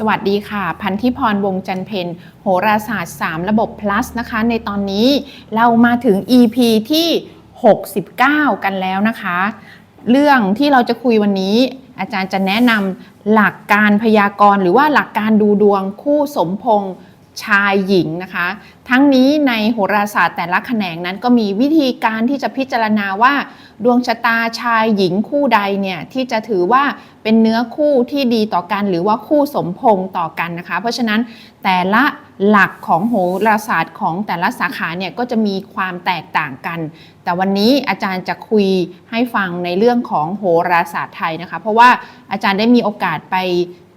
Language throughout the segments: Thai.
สวัสดีค่ะ พันธิพรวงจันเพนโหราศาสตร์ 3 ระบบ plus นะคะ ในตอนนี้เรามาถึง EP ที่ 69 กันแล้วนะคะ เรื่องที่เราจะคุยวันนี้อาจารย์จะแนะนำหลักการพยากรณ์ หรือว่าหลักการดูดวงคู่สมพงษ์ ชายหญิงนะคะ ทั้งนี้ในโหราศาสตร์แต่ละแขนงนั้นก็มีวิธีการที่จะพิจารณาว่า ดวงชะตาชายหญิงคู่ใดเนี่ยที่จะถือว่าเป็นเนื้อคู่ที่ดีต่อกัน หรือว่าคู่สมพงต่อกันนะคะ เพราะฉะนั้นแต่ละหลักของโหราศาสตร์ของแต่ละสาขาเนี่ยก็จะมีความแตกต่างกัน แต่วันนี้อาจารย์จะคุยให้ฟังในเรื่องของโหราศาสตร์ไทยนะคะ เพราะว่าอาจารย์ได้มีโอกาสไป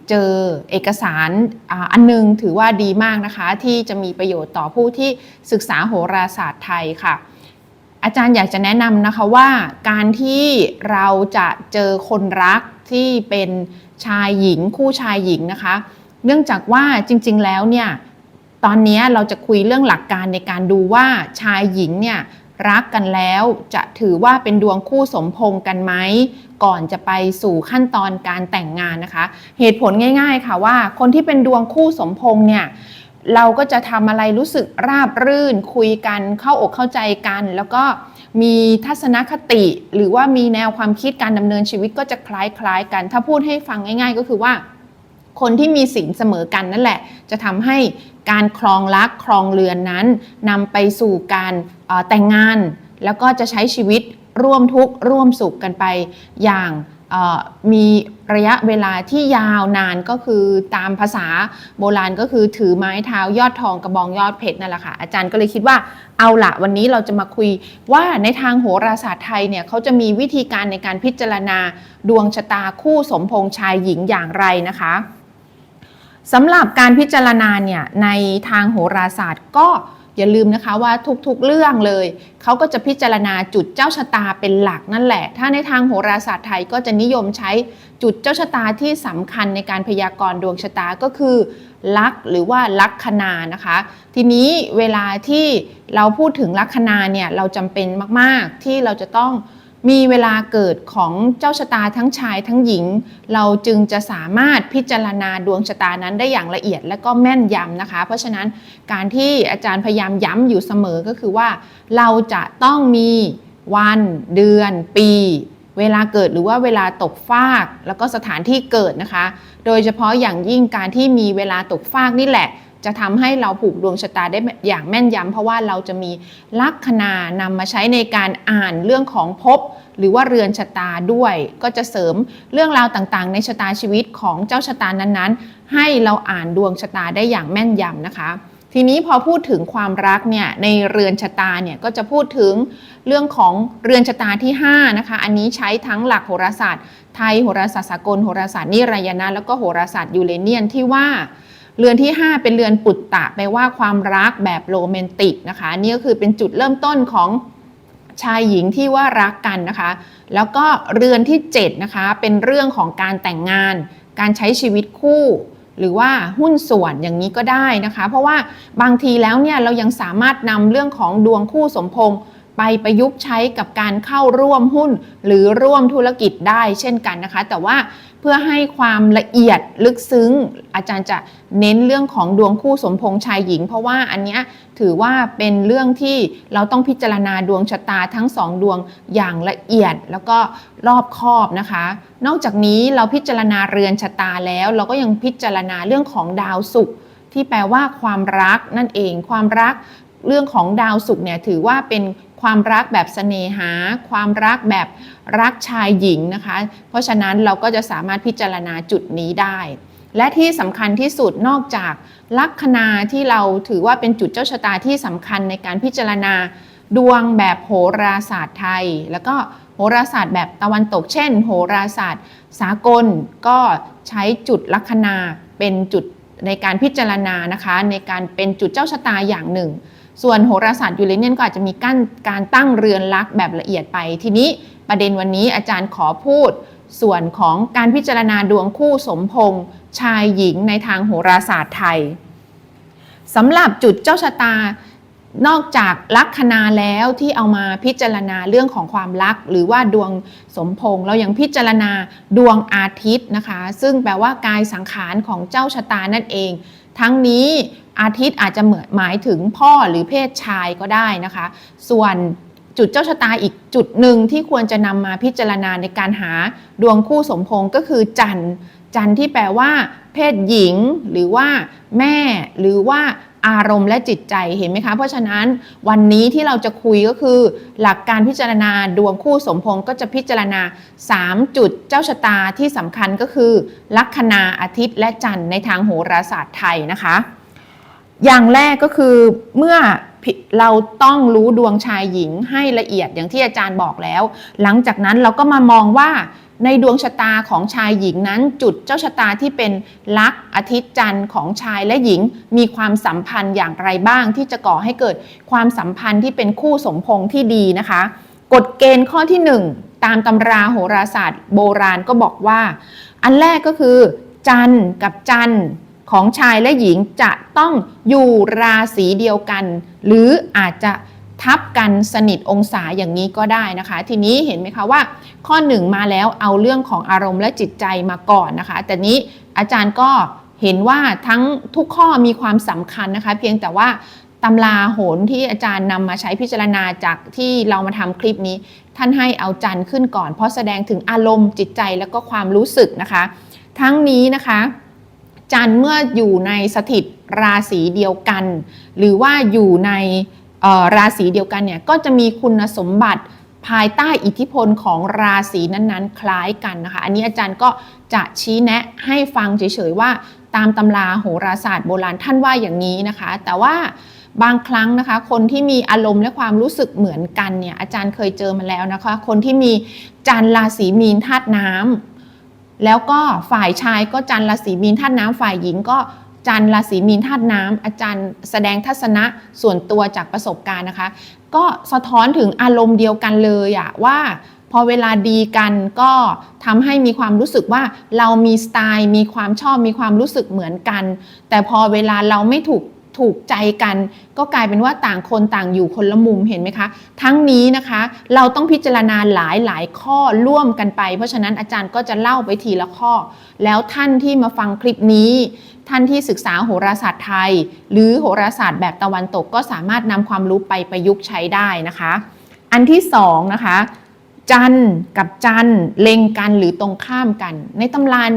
เจอเอกสารอาอันนึงถือว่าดีมากนะคะ ที่จะมีประโยชน์ต่อผู้ที่ศึกษาโหราศาสตร์ไทยค่ะ อาจารย์อยากจะแนะนำนะคะว่าการที่เราจะเจอคนรักที่เป็นชายหญิงคู่ชายหญิงนะคะ เนื่องจากว่าจริง ๆ แล้วเนี่ยตอนนี้เราจะคุยเรื่องหลักการในการดูว่าชายหญิงเนี่ย รักกันแล้วจะถือว่าเป็นดวงคู่สมพงกันไหมก่อนจะไปสู่ขั้นตอนการแต่งงานนะคะ เหตุผลง่าย ๆ ค่ะว่า คนที่เป็นดวงคู่สมพงเนี่ยเราก็จะทำอะไรรู้สึกราบรื่นคุยกันเข้าอกเข้าใจกัน แล้วก็มีทัศนคติ หรือว่ามีแนวความคิดการดำเนินชีวิตก็จะคล้ายๆกัน ถ้าพูดให้ฟังง่าย ๆ ก็คือว่า คนที่มีศีลเสมอกันนั่นแหละ จะทำให้การครองรักครองเรือนนั้นนำไปสู่การออแต่งงาน แล้วก็จะใช้ชีวิตร่วมทุกข์ร่วมสุขกันไปอย่างออมีระยะเวลาที่ยาวนานก็คือตามภาษาโบราณก็คือถือไม้เท้ายอดทองกระบองยอดเพชรนั่นแหละค่ะอาจารย์ก็เลยคิดว่าเอาละวันนี้เราจะมาคุยว่าในทางโหราศาสตร์ไทยเนี่ยเขาจะมีวิธีการในการพิจารณาดวงชะตาคู่สมพงษ์ชายหญิงอย่างไรนะคะ สำหรับการพิจารณาเนี่ยในทางโหราศาสตร์ก็อย่าลืมนะคะว่าทุกๆเรื่องเลยเขาก็จะพิจารณาจุดเจ้าชะตาเป็นหลักนั่นแหละ ถ้าในทางโหราศาสตร์ไทยก็จะนิยมใช้จุดเจ้าชะตาที่สำคัญในการพยากรณ์ดวงชะตาก็คือ ลักหรือว่าลัคนานะคะ ทีนี้เวลาที่เราพูดถึงลัคนาเนี่ยเราจำเป็นมากๆที่เราจะต้อง มีเวลาเกิดของเจ้าชะตาทั้งชายทั้งหญิง เราจึงจะสามารถพิจารณาดวงชะตานั้นได้อย่างละเอียดและก็แม่นยำนะคะ เพราะฉะนั้นการที่อาจารย์พยายามย้ำอยู่เสมอก็คือว่า เราจะต้องมีวันเดือน ปี เวลาเกิดหรือว่าเวลาตกฟาก แล้วก็สถานที่เกิดนะคะ โดยเฉพาะอย่างยิ่งการที่มีเวลาตกฟากนี่แหละ จะทำให้เราผูกดวงชะตาได้อย่างแม่นยำเพราะว่าเราจะมีลัคนานำมาใช้ในการอ่านเรื่องของภพหรือว่าเรือนชะตาด้วย ก็จะเสริมเรื่องราวต่างๆ ในชะตาชีวิตของเจ้าชะตานั้นๆ ให้เราอ่านดวงชะตาได้อย่างแม่นยำนะคะทีนี้พอพูดถึงความรักเนี่ยในเรือนชะตาเนี่ยก็จะพูดถึงเรื่องของเรือนชะตาที่5นะคะอันนี้ใช้ทั้งหลักโหราศาสตร์ ไทยโหราศาสตร์สากลโหราศาสตร์นิรายณะแล้วก็โหราศาสตร์ยูเรเนียนที่ว่า เรือนที่ 5 เป็นเรือนปุตตะแปลว่าความรักแบบโรแมนติกนะคะนี่ก็คือเป็นจุดเริ่มต้นของชายหญิงที่ว่ารักกันนะคะ แล้วก็เรือนที่7นะคะเป็นเรื่องของการแต่งงาน การใช้ชีวิตคู่ หรือว่าหุ้นส่วนอย่างนี้ก็ได้นะคะ เพราะว่าบางทีแล้วเนี่ยเรายังสามารถนำเรื่องของดวงคู่สมพงษ์ไปประยุกต์ใช้กับการเข้าร่วมหุ้น หรือร่วมธุรกิจได้เช่นกันนะคะ แต่ว่า เพื่อให้ความละเอียดลึกซึ้ง อาจารย์จะเน้นเรื่องของดวงคู่สมพงษ์ชายหญิง เพราะว่าอันนี้ถือว่าเป็นเรื่องที่เราต้องพิจารณาดวงชะตาทั้งสองดวงอย่างละเอียดแล้วก็รอบคอบนะคะ นอกจากนี้เราพิจารณาเรือนชะตาแล้ว เราก็ยังพิจารณาเรื่องของดาวศุกร์ที่แปลว่าความรักนั่นเองความรักเรื่องของดาวศุกร์เนี่ยถือว่าเป็น ความรักแบบเสน่หา ความรักแบบรักชายหญิงนะคะ เพราะฉะนั้นเราก็จะสามารถพิจารณาจุดนี้ได้ และที่สำคัญที่สุดนอกจากลัคนาที่เราถือว่าเป็นจุดเจ้าชะตาที่สำคัญในการพิจารณาดวงแบบโหราศาสตร์ไทย แล้วก็โหราศาสตร์แบบตะวันตก เช่น โหราศาสตร์ สากลก็ใช้จุดลัคนาเป็นจุดในการพิจารณานะคะ ในการเป็นจุดเจ้าชะตาอย่างหนึ่ง ส่วนโหราศาสตร์ยูเรเนียนก็อาจจะมีการการตั้งเรือนลักษณ์แบบละเอียดไป ทีนี้ประเด็นวันนี้อาจารย์ขอพูด ส่วนของการพิจารณาดวงคู่สมพงษ์ชายหญิงในทางโหราศาสตร์ไทยสำหรับจุดเจ้าชะตานอกจากลัคนาแล้วที่เอามาพิจารณาเรื่องของความรัก หรือว่าดวงสมพงษ์เรายังพิจารณาดวงอาทิตย์นะคะ ซึ่งแปลว่ากายสังขารของเจ้าชะตานั่นเอง ทั้งนี้ อาทิตย์อาจจะเหมือนหมายถึงพ่อหรือเพศชายก็ได้นะคะ ส่วนจุดเจ้าชะตาอีกจุดหนึ่งที่ควรจะนำมาพิจารณาในการหาดวงคู่สมพงก็คือจันทร์จันทร์ที่แปลว่า เพศหญิง หรือว่า แม่ หรือว่าอารมณ์และจิตใจเห็นไหมคะ เพราะฉะนั้นวันนี้ที่เราจะคุยก็คือ หลักการพิจารณาดวงคู่สมพงษ์ก็จะพิจารณา 3 จุดเจ้าชะตาที่สำคัญก็คือ ลัคนาอาทิตย์และจันทร์ในทางโหราศาสตร์ไทยนะคะ อย่างแรกก็คือเมื่อเราต้องรู้ดวงชายหญิงให้ละเอียดอย่างที่อาจารย์บอกแล้ว หลังจากนั้นเราก็มามองว่าในดวงชะตาของชายหญิงนั้น จุดเจ้าชะตาที่เป็นลักอาทิตย์จันทร์ของชายและหญิง มีความสัมพันธ์อย่างไรบ้าง ที่จะก่อให้เกิดความสัมพันธ์ที่เป็นคู่สมพงษ์ที่ดีนะคะ กฎเกณฑ์ข้อที่ 1 ตามตำราโหราศาสตร์ โบราณก็บอกว่า อันแรกก็คือ จันทร์กับจันทร์ ของชายและหญิงจะต้องอยู่ราศีเดียวกัน หรืออาจจะทับกันสนิทองศาอย่างนี้ก็ได้นะคะ ทีนี้เห็นไหมคะว่า ข้อหนึ่งมาแล้วเอาเรื่องของอารมณ์และจิตใจมาก่อนนะคะ แต่นี้อาจารย์ก็เห็นว่าทั้งทุกข้อมีความสำคัญนะคะ เพียงแต่ว่าตำราโหรที่อาจารย์นำมาใช้พิจารณาจากที่เรามาทำคลิปนี้ ท่านให้เอาจันทร์ขึ้นก่อน เพราะแสดงถึงอารมณ์จิตใจแล้วก็ความรู้สึกนะคะ ทั้งนี้นะคะ จันทร์เมื่ออยู่ในสถิตราศีเดียวกัน หรือว่าอยู่ในราศีเดียวกันเนี่ยก็จะมีคุณสมบัติภายใต้อิทธิพลของราศีนั้นๆ คล้ายกันนะคะ อันนี้อาจารย์ก็จะชี้แนะให้ฟังเฉยๆว่าตามตำราโหราศาสตร์โบราณท่านว่าอย่างนี้นะคะ แต่ว่าบางครั้งนะคะ คนที่มีอารมณ์และความรู้สึกเหมือนกันเนี่ยอาจารย์เคยเจอมาแล้วนะคะ คนที่มีจันทร์ราศีมีนธาตุน้ำ แล้วก็ฝ่ายชายก็จันราศีมีนธาตุน้ำฝ่ายหญิงก็จันทร์ราศีมีนธาตุน้ำอาจารย์แสดงทัศนะส่วนตัวจากประสบการณ์นะคะ ก็สะท้อนถึงอารมณ์เดียวกันเลยอะว่าพอเวลาดีกันก็ทำให้มีความรู้สึกว่าเรามีสไตล์ มีความชอบมีความรู้สึกเหมือนกัน แต่พอเวลาเราไม่ถูก ถูกใจกัน ก็กลายเป็นว่าต่างคนต่างอยู่คนละมุมเห็นไหมคะ ทั้งนี้นะคะ เราต้องพิจารณาหลายหลายข้อร่วมกันไป เพราะฉะนั้นอาจารย์ก็จะเล่าไปทีละข้อ แล้วท่านที่มาฟังคลิปนี้ท่านที่ศึกษาโหราศาสตร์ไทย หรือโหราศาสตร์แบบตะวันตกก็สามารถนำความรู้ไปประยุกต์ใช้ได้นะคะ อันที่สองนะคะ จันทร์กับจันทร์เล็งกันหรือตรงข้ามกัน ในตำราน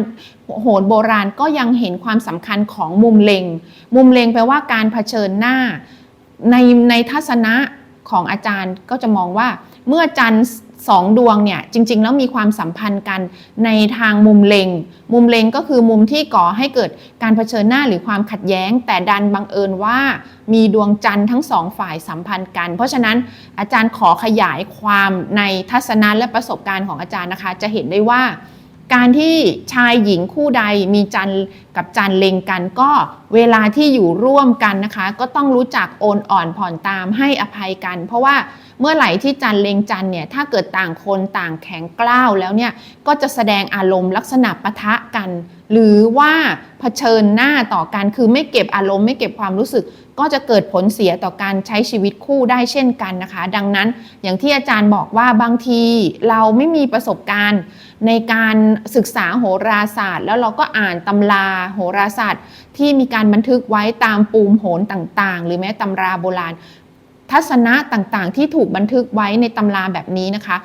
โหรโบราณก็ยังเห็นความสำคัญของมุมเล็ง มุมเล็งแปลว่าการเผชิญหน้า ในในทัศนะของอาจารย์ก็จะมองว่าเมื่อจันทร์ สองดวงเนี่ยจริง ๆ แล้วมีความสัมพันธ์กันในทางมุมเล็งมุมเล็งก็คือมุมที่ก่อให้เกิดการเผชิญหน้าหรือความขัดแย้ง แต่ดันบังเอิญว่ามีดวงจันทร์ทั้งสองฝ่ายสัมพันธ์กัน เพราะฉะนั้นอาจารย์ขอขยายความในทัศนะและประสบการณ์ของอาจารย์นะคะ จะเห็นได้ว่า การที่ชายหญิงคู่ใดมีจันทร์กับจันเลงกันก็เวลาที่อยู่ร่วมกันนะคะ ก็ต้องรู้จักโอนอ่อนผ่อนตามให้อภัยกัน เพราะว่าเมื่อไหร่ที่จันเลงจันเนี่ยถ้าเกิดต่างคนต่างแข็งกล้าวแล้วเนี่ยก็จะแสดงอารมณ์ลักษณะปะทะกัน หรือว่าเผชิญหน้าต่อกันคือไม่เก็บอารมณ์ไม่เก็บความรู้สึก ก็จะเกิดผลเสียต่อการใช้ชีวิตคู่ได้เช่นกันนะคะ ดังนั้นอย่างที่อาจารย์บอกว่าบางทีเราไม่มีประสบการณ์ในการศึกษาโหราศาสตร์ แล้วเราก็อ่านตำราโหราศาสตร์ ที่มีการบันทึกไว้ตามปูมโหนต่างๆ หรือแม้ตำราโบราณ ทัศนะต่างๆ ที่ถูกบันทึกไว้ในตำราแบบนี้นะคะ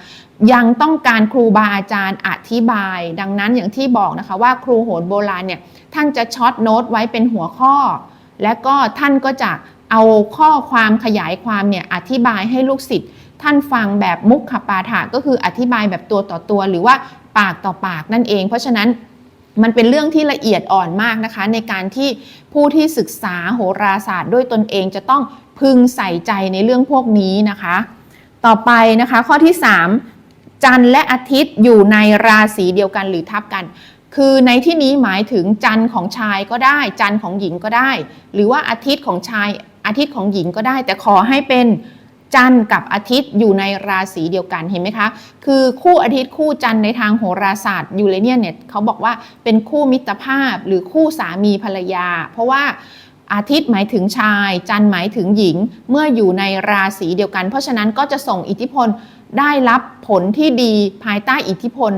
ยังต้องการครูบาอาจารย์อธิบาย ดังนั้นอย่างที่บอกนะคะว่าครูโหรโบราณเนี่ยท่านจะช็อตโน้ตไว้เป็นหัวข้อ และก็ท่านก็จะเอาข้อความขยายความเนี่ยอธิบายให้ลูกศิษย์ท่านฟังแบบมุขขปาฐะก็คืออธิบายแบบตัวต่อตัว หรือว่าปากต่อปากนั่นเอง เพราะฉะนั้น มันเป็นเรื่องที่ละเอียดอ่อนมากนะคะ ในการที่ผู้ที่ศึกษาโหราศาสตร์ด้วยตนเองจะต้องพึงใส่ใจในเรื่องพวกนี้นะคะ ต่อไปนะคะข้อที่ 3 จันทร์และอาทิตย์อยู่ในราศีเดียวกันหรือทับกัน คือในที่นี้หมายถึงจันทร์ของชายก็ได้ จันทร์ของหญิงก็ได้ หรือว่าอาทิตย์ของชายอาทิตย์ของหญิงก็ได้ แต่ขอให้เป็น จันทร์กับอาทิตย์อยู่ในราศีเดียวกันเห็นไหมคะ คือคู่อาทิตย์คู่จันทร์ในทางโหราศาสตร์ยูเรเนียนเนี่ยเขาบอกว่าเป็นคู่มิตรภาพหรือคู่สามีภรรยา เพราะว่าอาทิตย์หมายถึงชาย จันทร์หมายถึงหญิงเมื่ออยู่ในราศีเดียวกัน เพราะฉะนั้นก็จะส่งอิทธิพลได้รับผลที่ดีภายใต้อิทธิพล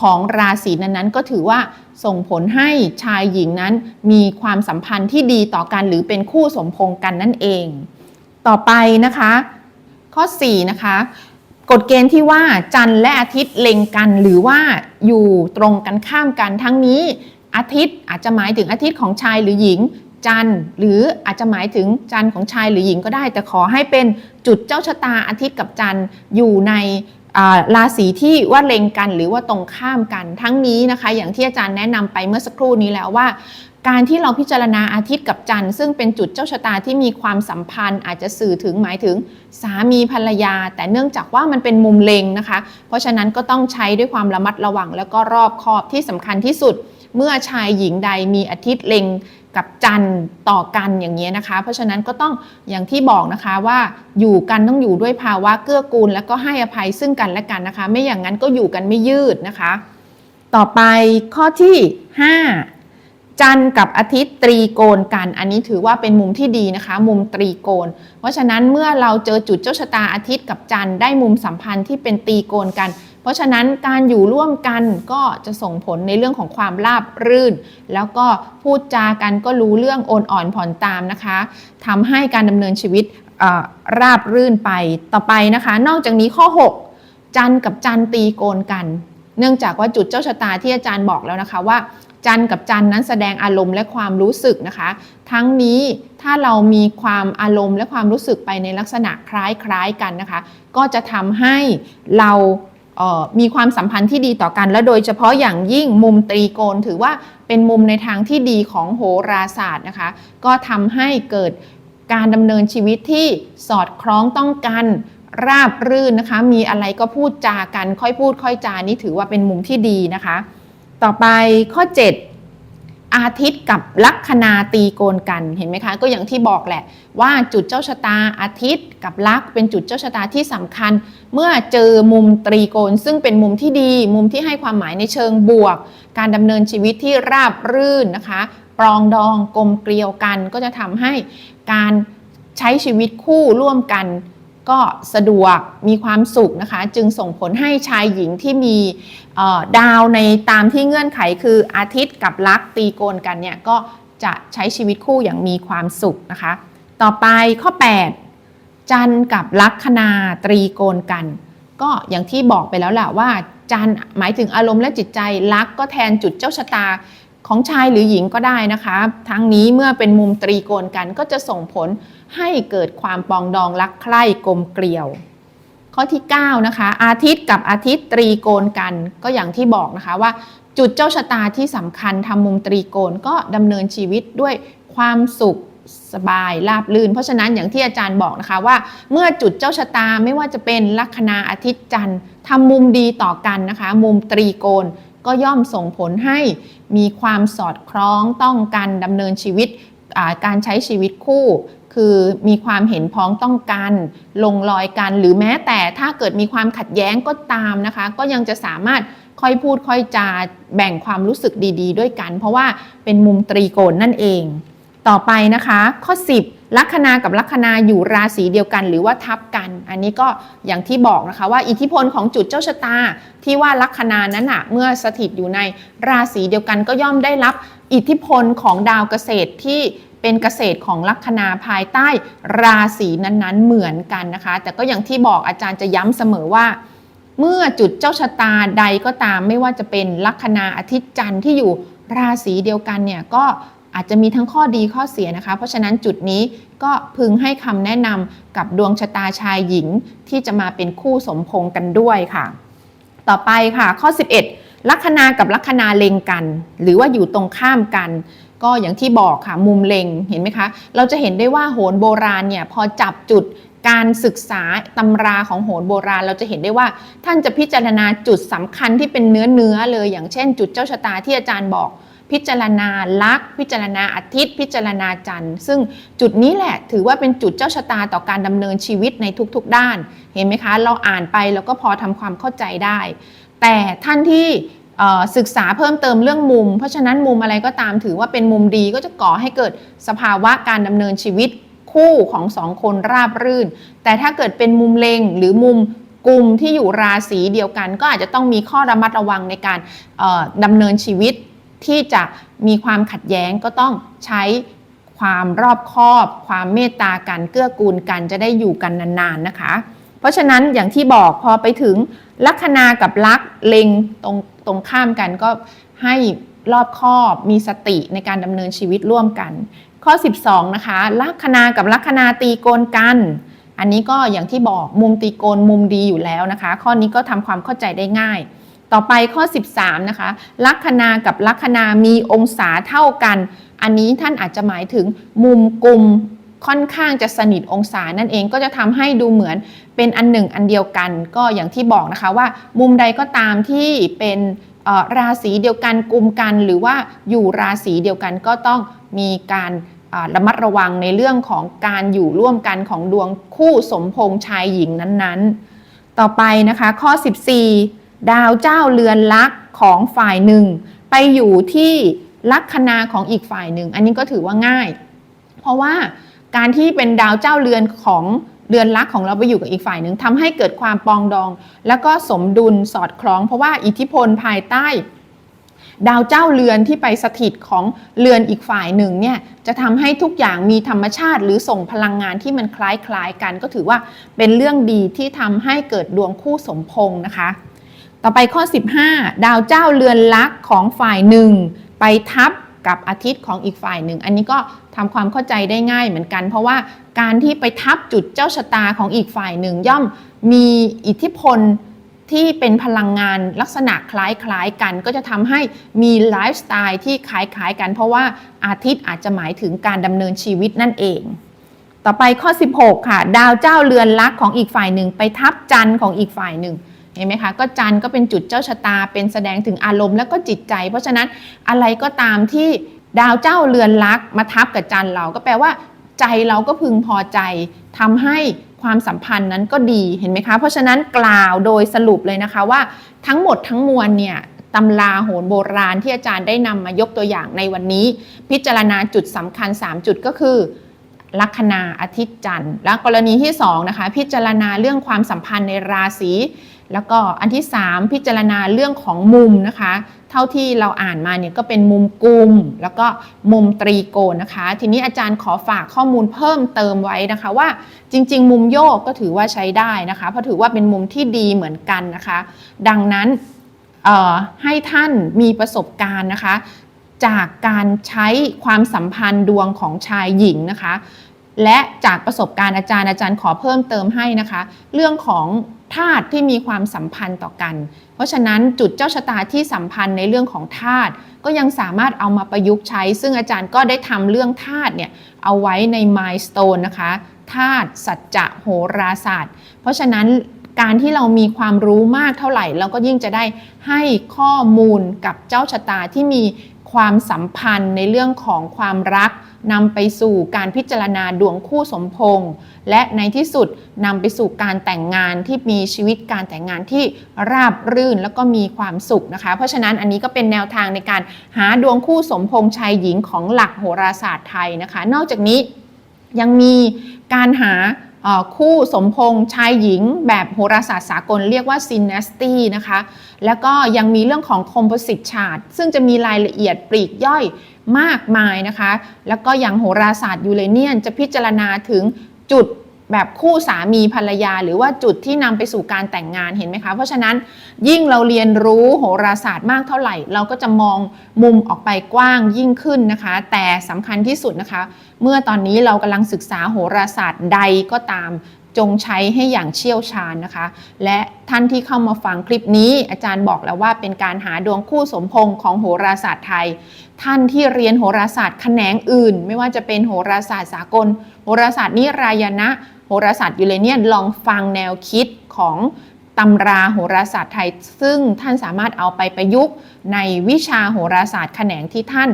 ของราศีนั้นๆ ก็ถือว่าส่งผลให้ชายหญิงนั้นมีความสัมพันธ์ที่ดีต่อกันหรือเป็นคู่สมพงกันนั่นเอง ต่อไปนะคะ ข้อ 4 นะคะกฎเกณฑ์ที่ว่าจันทร์และอาทิตย์เล็งกันหรือว่าอยู่ตรงกันข้ามกันทั้งนี้ อาทิตย์อาจจะหมายถึงอาทิตย์ของชายหรือหญิง จันทร์หรืออาจจะหมายถึงจันทร์ของชายหรือหญิงก็ได้ แต่ขอให้เป็นจุดเจ้าชะตาอาทิตย์กับจันทร์อยู่ในราศีที่ว่าเล็งกันหรือว่าตรงข้ามกันทั้งนี้นะคะ อย่างที่อาจารย์แนะนำไปเมื่อสักครู่นี้แล้วว่า การที่เราพิจารณาอาทิตย์กับจันทร์ซึ่งเป็นจุดเจ้าชะตาที่มีความสัมพันธ์ อาจจะสื่อถึงหมายถึงสามีภรรยา แต่เนื่องจากว่ามันเป็นมุมเล็งนะคะ เพราะฉะนั้นก็ต้องใช้ด้วยความระมัดระวัง แล้วก็รอบคอบที่สำคัญที่สุด เมื่อชายหญิงใดมีอาทิตย์เล็งกับจันทร์ต่อกันอย่างนี้นะคะ เพราะฉะนั้นก็ต้องอย่างที่บอกนะคะว่าอยู่กันต้องอยู่ด้วยภาวะเกื้อกูล แล้วก็ให้อภัยซึ่งกันและกันนะคะ ไม่อย่างนั้นก็อยู่กันไม่ยืดนะคะ ต่อไปข้อที่ 5 จันทร์กับอาทิตย์ตรีโกณกัน อันนี้ถือว่าเป็นมุมที่ดีนะคะ มุมตรีโกณเพราะฉะนั้นเมื่อเราเจอจุดเจ้าชะตาอาทิตย์กับจันทร์ได้มุมสัมพันธ์ที่เป็นตรีโกณกัน เพราะฉะนั้นการอยู่ร่วมกันก็จะส่งผลในเรื่องของความราบรื่น แล้วก็พูดจากันก็รู้เรื่องโอนอ่อนผ่อนตามนะคะทำให้การดำเนินชีวิตราบรื่นไปต่อไปนะคะ นอกจากนี้ข้อ 6 จันทร์กับจันทร์ตีโกนกัน เนื่องจากว่าจุดเจ้าชะตาที่อาจารย์บอกแล้วนะคะว่า จันกับจันนั้นแสดงอารมณ์และความรู้สึกนะคะ ทั้งนี้ถ้าเรามีความอารมณ์และความรู้สึกไปในลักษณะคล้ายๆกันนะคะ ก็จะทำให้เราเมีความสัมพันธ์ที่ดีต่อกัน และโดยเฉพาะอย่างยิ่งมุมตรีโกณถือว่าเป็นมุมในทางที่ดีของโหราศาสตร์นะคะ ก็ทำให้เกิดการดำเนินชีวิตที่สอดคล้องต้องกัน ราบรื่นนะคะ มีอะไรก็พูดจากัน ค่อยพูดค่อยจานี่ถือว่าเป็นมุมที่ดีนะคะ ต่อไปข้อ 7 อาทิตย์กับลัคนาตีโกนกันเห็นไหมคะ ก็อย่างที่บอกแหละว่าจุดเจ้าชะตาอาทิตย์กับลักเป็นจุดเจ้าชะตาที่สำคัญ เมื่อเจอมุมตรีโกณซึ่งเป็นมุมที่ดี มุมที่ให้ความหมายในเชิงบวก การดำเนินชีวิตที่ราบรื่นนะคะ ปรองดองกลมเกลียวกันก็จะทำให้การใช้ชีวิตคู่ร่วมกัน ก็สะดวกมีความสุขนะคะ จึงส่งผลให้ชายหญิงที่มีดาวในตามที่เงื่อนไขคืออาทิตย์กับลักตีโกนกันเนี่ยก็จะใช้ชีวิตคู่อย่างมีความสุขนะคะ ต่อไปข้อ 8 จันทร์กับลัคนาตรีโกนกัน ก็อย่างที่บอกไปแล้วแหละว่า จันทร์หมายถึงอารมณ์และจิตใจลักก็แทนจุดเจ้าชะตาของชายหรือหญิงก็ได้นะคะ ทั้งนี้เมื่อเป็นมุมตรีโกนกันก็จะส่งผล ให้เกิดความปองดองรักใคร่กลมเกลียว ข้อที่9นะคะอาทิตย์กับอาทิตย์ตรีโกนกันก็อย่างที่บอกนะคะว่า จุดเจ้าชะตาที่สำคัญทำมุมตรีโกนก็ดำเนินชีวิตด้วยความสุขสบายราบรื่น เพราะฉะนั้นอย่างที่อาจารย์บอกนะคะว่า เมื่อจุดเจ้าชะตาไม่ว่าจะเป็นลัคนาอาทิตย์จันทร์ทำมุมดีต่อกันนะคะ มุมตรีโกนก็ย่อมส่งผลให้มีความสอดคล้องต้องกันดำเนินชีวิตการใช้ชีวิตคู่ คือมีความเห็นพ้องต้องกัน ลงรอยกัน หรือแม้แต่ถ้าเกิดมีความขัดแย้งก็ตามนะคะ ก็ยังจะสามารถค่อยพูดค่อยจาแบ่งความรู้สึกดี ๆ ด้วยกัน เพราะว่าเป็นมุมตรีโกณนั่นเอง ต่อไปนะคะ ข้อ 10 ลัคนากับลัคนาอยู่ราศีเดียวกัน หรือว่าทับกัน อันนี้ก็อย่างที่บอกนะคะว่าอิทธิพลของจุดเจ้าชะตา ที่ว่าลัคนานั้นอะเมื่อสถิตอยู่ในราศีเดียวกันก็ย่อมได้รับอิทธิพลของดาวเกษตรที่ เป็นเกษตรของลัคนาภายใต้ราศีนั้นๆเหมือนกันนะคะ แต่ก็อย่างที่บอกอาจารย์จะย้ำเสมอว่า เมื่อจุดเจ้าชะตาใดก็ตาม ไม่ว่าจะเป็นลัคนาอาทิตย์จันทร์ที่อยู่ราศีเดียวกันเนี่ยก็อาจจะมีทั้งข้อดีข้อเสียนะคะ เพราะฉะนั้นจุดนี้ก็พึงให้คำแนะนำกับดวงชะตาชายหญิงที่จะมาเป็นคู่สมพงกันด้วยค่ะ ต่อไปค่ะข้อ 11 ลัคนากับลัคนาเลงกัน หรือว่าอยู่ตรงข้ามกัน ก็อย่างที่บอกค่ะมุมเล็งเห็นไหมคะ เราจะเห็นได้ว่าโหนโบราณเนี่ยพอจับจุดการศึกษาตำราของโหนโบราณ เราจะเห็นได้ว่าท่านจะพิจารณาจุดสำคัญที่เป็นเนื้อเนื้อเลย อย่างเช่น จุดเจ้าชะตาที่อาจารย์บอก พิจารณาลักษ์พิจารณาอาทิตย์ พิจารณาจันทร์ ซึ่งจุดนี้แหละถือว่าเป็นจุดเจ้าชะตาต่อการดำเนินชีวิตในทุกๆด้าน เห็นไหมคะ เราอ่านไปเราก็พอทำความเข้าใจได้ แต่ท่านที่ ศึกษาเพิ่มเติมเรื่องมุม เพราะฉะนั้นมุมอะไรก็ตามถือว่าเป็นมุมดีก็จะก่อให้เกิดสภาวะการดำเนินชีวิตคู่ของสองคนราบรื่น แต่ถ้าเกิดเป็นมุมเลงหรือมุมกลุ่มที่อยู่ราศีเดียวกัน ก็อาจจะต้องมีข้อระมัดระวังในการเอ่อดำเนินชีวิตที่จะมีความขัดแย้งก็ต้องใช้ความรอบคอบ ความเมตตากันเกื้อกูลกันจะได้อยู่กันนานๆนะคะ เพราะฉะนั้นอย่างที่บอกพอไปถึงลัคนากับลักเล็งตรงตรงข้ามกันก็ให้รอบคอบมีสติในการดำเนินชีวิตร่วมกัน ข้อ 12 นะคะ ลัคนากับลัคนาตีโกนกัน อันนี้ก็อย่างที่บอกมุมตีโกนมุมดีอยู่แล้วนะคะ ข้อนี้ก็ทำความเข้าใจได้ง่าย ต่อไปข้อ 13 นะคะ ลัคนากับลัคนามีองศาเท่ากัน อันนี้ท่านอาจจะหมายถึงมุมกลุ่ม ค่อนข้างจะสนิทองศานั่นเองก็จะทำให้ดูเหมือนเป็นอันหนึ่งอันเดียวกัน ก็อย่างที่บอกนะคะว่า มุมใดก็ตามที่เป็นราศีเดียวกันกลุ่มกันหรือว่าอยู่ราศีเดียวกันก็ต้องมีการระมัดระวังในเรื่องของการอยู่ร่วมกันของดวงคู่สมพงษ์ชายหญิงนั้นๆ ต่อไปนะคะข้อ 14 ดาวเจ้าเรือนลักของฝ่ายหนึ่ง ไปอยู่ที่ลัคนาของอีกฝ่ายหนึ่ง อันนี้ก็ถือว่าง่าย เพราะว่า การที่เป็นดาวเจ้าเรือนของเรือนลักของเราไปอยู่กับอีกฝ่ายหนึ่งทำให้เกิดความปองดอง แล้วก็สมดุลสอดคล้อง เพราะว่าอิทธิพลภายใต้ ดาวเจ้าเรือนที่ไปสถิตของเรือนอีกฝ่ายหนึ่งเนี่ยจะทำให้ทุกอย่างมีธรรมชาติ หรือส่งพลังงานที่มันคล้ายๆกัน ก็ถือว่าเป็นเรื่องดีที่ทำให้เกิดดวงคู่สมพงษ์นะคะ ต่อไปข้อ 15 ดาวเจ้าเรือนลักของฝ่ายหนึ่งไปทับ กับอาทิตย์ของอีกฝ่ายหนึ่ง อันนี้ก็ทำความเข้าใจได้ง่ายเหมือนกัน เพราะว่าการที่ไปทับจุดเจ้าชะตาของอีกฝ่ายหนึ่ง ย่อมมีอิทธิพลที่เป็นพลังงานลักษณะคล้ายๆกัน ก็จะทำให้มีไลฟ์สไตล์ที่คล้ายๆกัน เพราะว่าอาทิตย์อาจจะหมายถึงการดำเนินชีวิตนั่นเอง ต่อไปข้อ 16 ค่ะ ดาวเจ้าเรือนลักของอีกฝ่ายหนึ่ง ไปทับจันทร์ของอีกฝ่ายหนึ่ง เห็นไหมคะก็จันทร์ก็เป็นจุดเจ้าชะตา เป็นแสดงถึงอารมณ์และก็จิตใจ เพราะฉะนั้นอะไรก็ตามที่ดาวเจ้าเรือนลักมาทับกับจันทร์เราก็แปลว่า ใจเราก็พึงพอใจทำให้ความสัมพันธ์นั้นก็ดีเห็นไหมคะ เพราะฉะนั้นกล่าวโดยสรุปเลยนะคะว่าทั้งหมดทั้งมวลเนี่ยตำราโหรโบราณที่อาจารย์ได้นำมายกตัวอย่างในวันนี้ พิจารณาจุดสำคัญ 3 จุดก็คือลัคนาอาทิตย์จันทร์และกรณีที่2นะคะพิจารณาเรื่องความสัมพันธ์ในราศี แล้วก็อันที่ 3 พิจารณาเรื่องของมุมนะคะ เท่าที่เราอ่านมาเนี่ยก็เป็นมุมกลุ่มแล้วก็มุมตรีโกณนะคะ ทีนี้อาจารย์ขอฝากข้อมูลเพิ่มเติมไว้นะคะว่าจริง ๆ มุมโยกก็ถือว่าใช้ได้นะคะ เพราะถือว่าเป็นมุมที่ดีเหมือนกันนะคะ ดังนั้นให้ท่านมีประสบการณ์นะคะ จากการใช้ความสัมพันธ์ดวงของชายหญิงนะคะ และจากประสบการณ์อาจารย์อาจารย์ขอเพิ่มเติมให้นะคะ เรื่องของธาตุที่มีความสัมพันธ์ต่อกัน เพราะฉะนั้นจุดเจ้าชะตาที่สัมพันธ์ในเรื่องของธาตุก็ยังสามารถเอามาประยุกต์ใช้ ซึ่งอาจารย์ก็ได้ทำเรื่องธาตุเนี่ยเอาไว้ใน Milestone นะคะธาตุสัจจะโหราศาสตร์ เพราะฉะนั้นการที่เรามีความรู้มากเท่าไหร่ เราก็ยิ่งจะได้ให้ข้อมูลกับเจ้าชะตาที่มีความสัมพันธ์ในเรื่องของความรัก นำไปสู่การพิจารณาดวงคู่สมพงษ์และในที่สุดนำไปสู่การแต่งงานที่มีชีวิตการแต่งงานที่ราบรื่นแล้วก็มีความสุขนะคะ เพราะฉะนั้นอันนี้ก็เป็นแนวทางในการหาดวงคู่สมพงษ์ชายหญิงของหลักโหราศาสตร์ไทยนะคะ นอกจากนี้ยังมีการหา คู่สมพงษ์ชายหญิงแบบโหราศาสตร์สากลเรียกว่าซินเนสตี้นะคะ แล้วก็ยังมีเรื่องของคอมโพสิตชาร์ตซึ่งจะมีรายละเอียดปลีกย่อยมากมายนะคะ แล้วก็อย่างโหราศาสตร์ยูเรเนียนจะพิจารณาถึงจุด แบบคู่สามีภรรยา หรือว่าจุดที่นำไปสู่การแต่งงานเห็นไหมคะ เพราะฉะนั้นยิ่งเราเรียนรู้โหราศาสตร์มากเท่าไหร่ เราก็จะมองมุมออกไปกว้างยิ่งขึ้นนะคะ แต่สำคัญที่สุดนะคะ เมื่อตอนนี้เรากำลังศึกษาโหราศาสตร์ใดก็ตามจงใช้ให้อย่างเชี่ยวชาญนะคะ และท่านที่เข้ามาฟังคลิปนี้ อาจารย์บอกแล้วว่าเป็นการหาดวงคู่สมพงษ์ของโหราศาสตร์ไทย ท่านที่เรียนโหราศาสตร์แขนงอื่น ไม่ว่าจะเป็นโหราศาสตร์สากล โหราศาสตร์นิรายณะ โหราศาสตร์ยูเรเนียนลองฟังแนวคิดของตำราโหราศาสตร์ไทย ซึ่งท่านสามารถเอาไปประยุกต์ในวิชาโหราศาสตร์แขนงที่ท่าน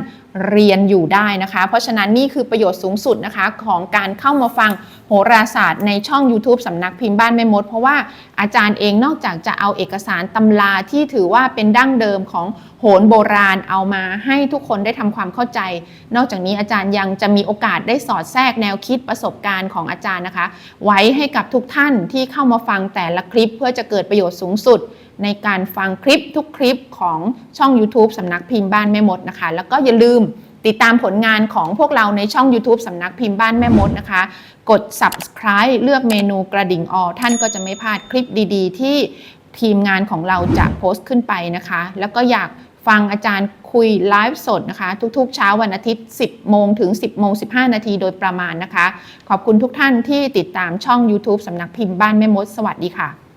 เรียนอยู่ได้นะคะ เพราะฉะนั้นนี่คือประโยชน์สูงสุดนะคะของการเข้ามาฟังโหราศาสตร์ในช่อง YouTube สำนักพิมพ์บ้านแม่มด เพราะว่าอาจารย์เองนอกจากจะเอาเอกสารตำราที่ถือว่าเป็นดั้งเดิมของโหรโบราณเอามาให้ทุกคนได้ทำความเข้าใจ นอกจากนี้อาจารย์ยังจะมีโอกาสได้สอดแทรกแนวคิดประสบการณ์ของอาจารย์นะคะ ไว้ให้กับทุกท่านที่เข้ามาฟังแต่ละคลิปเพื่อจะเกิดประโยชน์สูงสุด ในการฟังคลิปทุกคลิปของช่อง YouTube สำนักพิมพ์บ้านแม่มดนะคะ แล้วก็อย่าลืมติดตามผลงานของพวกเราในช่อง YouTube สำนักพิมพ์บ้านแม่มดนะคะ กด subscribe เลือกเมนูกระดิ่งออท่านก็จะไม่พลาดคลิปดีๆ ที่ทีมงานของเราจะโพสต์ขึ้นไปนะคะ แล้วก็อยากฟังอาจารย์คุยไลฟ์สดนะคะ ทุกๆ เช้าวันอาทิตย์ 10 โมงถึง 10 โมง 15 นาทีโดยประมาณนะคะ ขอบคุณทุกท่านที่ติดตามช่อง YouTube สำนักพิมพ์บ้านแม่มด สวัสดีค่ะ